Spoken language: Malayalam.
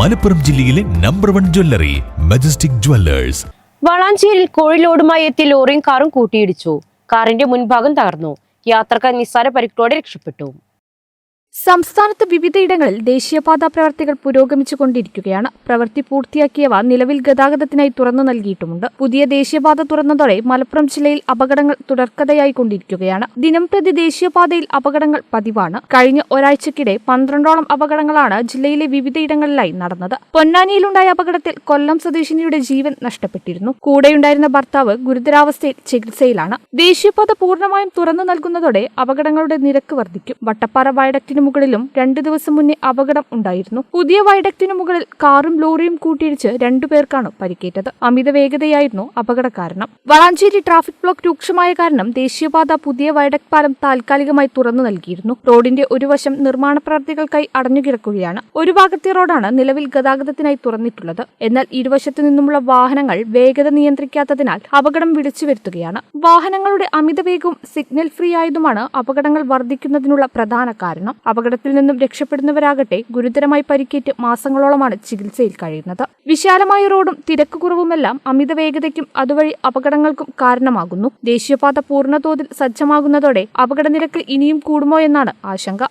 മലപ്പുറം ജില്ലയിലെ number one jewellery majestic jewellers വളാഞ്ചേരിയിൽ കോഴിലോടുമായി എത്തിയ ലോറിയും കാറും കൂട്ടിയിടിച്ചു. കാറിന്റെ മുൻഭാഗം തകർന്നു. യാത്രക്കാർ നിസ്സാര പരിക്കോടെ രക്ഷപ്പെട്ടു. സംസ്ഥാനത്ത് വിവിധയിടങ്ങളിൽ ദേശീയപാതാ പ്രവർത്തികൾ പുരോഗമിച്ചുകൊണ്ടിരിക്കുകയാണ്. പ്രവൃത്തി പൂർത്തിയാക്കിയവ നിലവിൽ ഗതാഗതത്തിനായി തുറന്നു നൽകിയിട്ടുമുണ്ട്. പുതിയ ദേശീയപാത തുറന്നതോടെ മലപ്പുറം ജില്ലയിൽ അപകടങ്ങൾ തുടർക്കഥയായി കൊണ്ടിരിക്കുകയാണ്. ദിനം ദിനംപ്രതി ദേശീയപാതയിൽ അപകടങ്ങൾ പതിവാണ്. കഴിഞ്ഞ ഒരാഴ്ചക്കിടെ പന്ത്രണ്ടോളം അപകടങ്ങളാണ് ജില്ലയിലെ വിവിധയിടങ്ങളിലായി നടന്നത്. പൊന്നാനിയിലുണ്ടായ അപകടത്തിൽ കൊല്ലം സ്വദേശിനിയുടെ ജീവൻ നഷ്ടപ്പെട്ടിരുന്നു. കൂടെയുണ്ടായിരുന്ന ഭർത്താവ് ഗുരുതരാവസ്ഥയിൽ ചികിത്സയിലാണ്. ദേശീയപാത പൂർണമായും തുറന്നു നൽകുന്നതോടെ അപകടങ്ങളുടെ നിരക്ക് വർദ്ധിക്കും. വട്ടപ്പാറ വയഡക്റ്റിന് മുകളിലും രണ്ടു ദിവസം മുന്നേ അപകടം ഉണ്ടായിരുന്നു. പുതിയ വയഡക്റ്റിന് മുകളിൽ കാറും ലോറിയും കൂട്ടിയിടിച്ച് രണ്ടുപേർക്കാണ് പരിക്കേറ്റത്. അമിത വേഗതയായിരുന്നു അപകട കാരണം. വളാഞ്ചേരി ട്രാഫിക് ബ്ലോക്ക് രൂക്ഷമായ കാരണം ദേശീയപാത പുതിയ വയഡക്ട് പാലം താൽക്കാലികമായി തുറന്നു നൽകിയിരുന്നു. റോഡിന്റെ ഒരു വശം നിർമ്മാണ പ്രവർത്തികൾക്കായി അടഞ്ഞുകിടക്കുകയാണ്. ഒരു ഭാഗത്തെ റോഡാണ് നിലവിൽ ഗതാഗതത്തിനായി തുറന്നിട്ടുള്ളത്. എന്നാൽ ഇരുവശത്തു നിന്നുമുള്ള വാഹനങ്ങൾ വേഗത നിയന്ത്രിക്കാത്തതിനാൽ അപകടം വിളിച്ചു വരുത്തുകയാണ് വാഹനങ്ങളുടെ അമിത വേഗവും സിഗ്നൽ ഫ്രീ ആയതുമാണ് അപകടങ്ങൾ വർദ്ധിക്കുന്നതിനുള്ള പ്രധാന കാരണം. അപകടത്തിൽ നിന്നും രക്ഷപ്പെടുന്നവരാകട്ടെ ഗുരുതരമായി പരിക്കേറ്റ് മാസങ്ങളോളമാണ് ചികിത്സയിൽ കഴിയുന്നത്. വിശാലമായ റോഡും തിരക്ക് കുറവുമെല്ലാം അമിത വേഗതയ്ക്കും അതുവഴി അപകടങ്ങൾക്കും കാരണമാകുന്നു. ദേശീയപാത പൂർണതോതിൽ സജ്ജമാകുന്നതോടെ അപകടനിരക്ക് ഇനിയും കൂടുമോ എന്നാണ് ആശങ്ക.